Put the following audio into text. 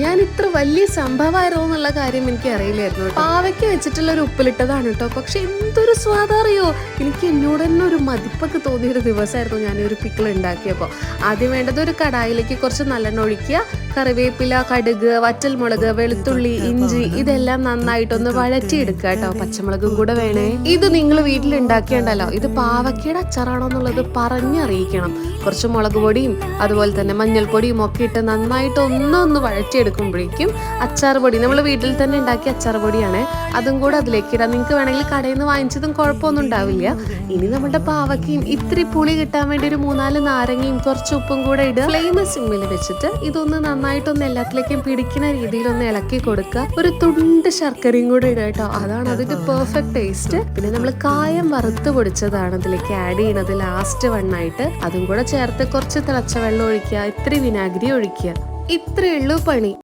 ഞാൻ ഇത്ര വലിയ സംഭവമായിരുന്നു എന്നുള്ള കാര്യം എനിക്ക് അറിയില്ലായിരുന്നു പാവയ്ക്ക് വെച്ചിട്ടുള്ള ഒരു ഉപ്പിലിട്ടതാണ് കേട്ടോ. പക്ഷെ എന്തൊരു സ്വാദറിയോ എനിക്ക് എന്നോട് തന്നെ ഒരു മതിപ്പൊക്കെ തോന്നിയൊരു ദിവസമായിരുന്നു ഞാൻ ഒരു പിക്കിൾ ഉണ്ടാക്കിയപ്പോൾ. ആദ്യം വേണ്ടത് ഒരു കടായിലേക്ക് കുറച്ച് നല്ലെണ്ണ ഒഴിക്കുക കറിവേപ്പില കടുക് വറ്റൽമുളക് വെളുത്തുള്ളി ഇഞ്ചി ഇതെല്ലാം നന്നായിട്ടൊന്ന് വഴറ്റിയെടുക്കുക കേട്ടോ. പച്ചമുളകും കൂടെ വേണേ. ഇത് നിങ്ങൾ വീട്ടിൽ ഉണ്ടാക്കിയണ്ടല്ലോ ഇത് പാവയ്ക്കയുടെ അച്ചാറാണോ എന്നുള്ളത് പറഞ്ഞറിയിക്കണം. കുറച്ച് മുളക് പൊടിയും അതുപോലെ തന്നെ മഞ്ഞൾപ്പൊടിയും ഒക്കെ ഇട്ട് നന്നായിട്ട് ഒന്നൊന്ന് വഴറ്റിയെടുക്കുമ്പോഴേക്കും അച്ചാർ പൊടി. നമ്മൾ വീട്ടിൽ തന്നെ ഉണ്ടാക്കിയ അച്ചാർ പൊടിയാണ്. അതും കൂടെ അതിലേക്ക് ഇടാം. നിങ്ങൾക്ക് വേണമെങ്കിൽ കടയിൽ നിന്ന് വാങ്ങിച്ചതും കുഴപ്പമൊന്നും ഉണ്ടാവില്ല. ഇനി നമ്മുടെ പാവയ്ക്കയും ഇത്തിരി പുളി കിട്ടാൻ വേണ്ടി ഒരു മൂന്നാൽ നാരങ്ങയും കുറച്ച് ഉപ്പും കൂടെ ഇടുക. ഫ്ലെയിം സിമ്മിൽ വെച്ചിട്ട് ഇതൊന്ന് നന്നായിട്ടൊന്ന് എല്ലാത്തിലേക്കും പിടിക്കുന്ന രീതിയിൽ ഒന്ന് ഇളക്കി കൊടുക്കുക. ഒരു തുണ്ട് ശർക്കരയും കൂടെ ഇടുക കേട്ടോ. അതാണ് അതിന്റെ പെർഫെക്റ്റ് ടേസ്റ്റ് പിന്നെ നമ്മൾ കായം വറുത്ത് പൊടിച്ചതാണ് അതിലേക്ക് ആഡ് ചെയ്യുന്നത് ലാസ്റ്റ് വണ്ണായിട്ട് അതും കൂടെ ചേർത്ത് കുറച്ച് തിളച്ച വെള്ളം ഒഴിക്കുക ഇത്തിരി വിനാഗിരി ഒഴിക്കുക. ഇത്രയേ ഉള്ളൂ പണി.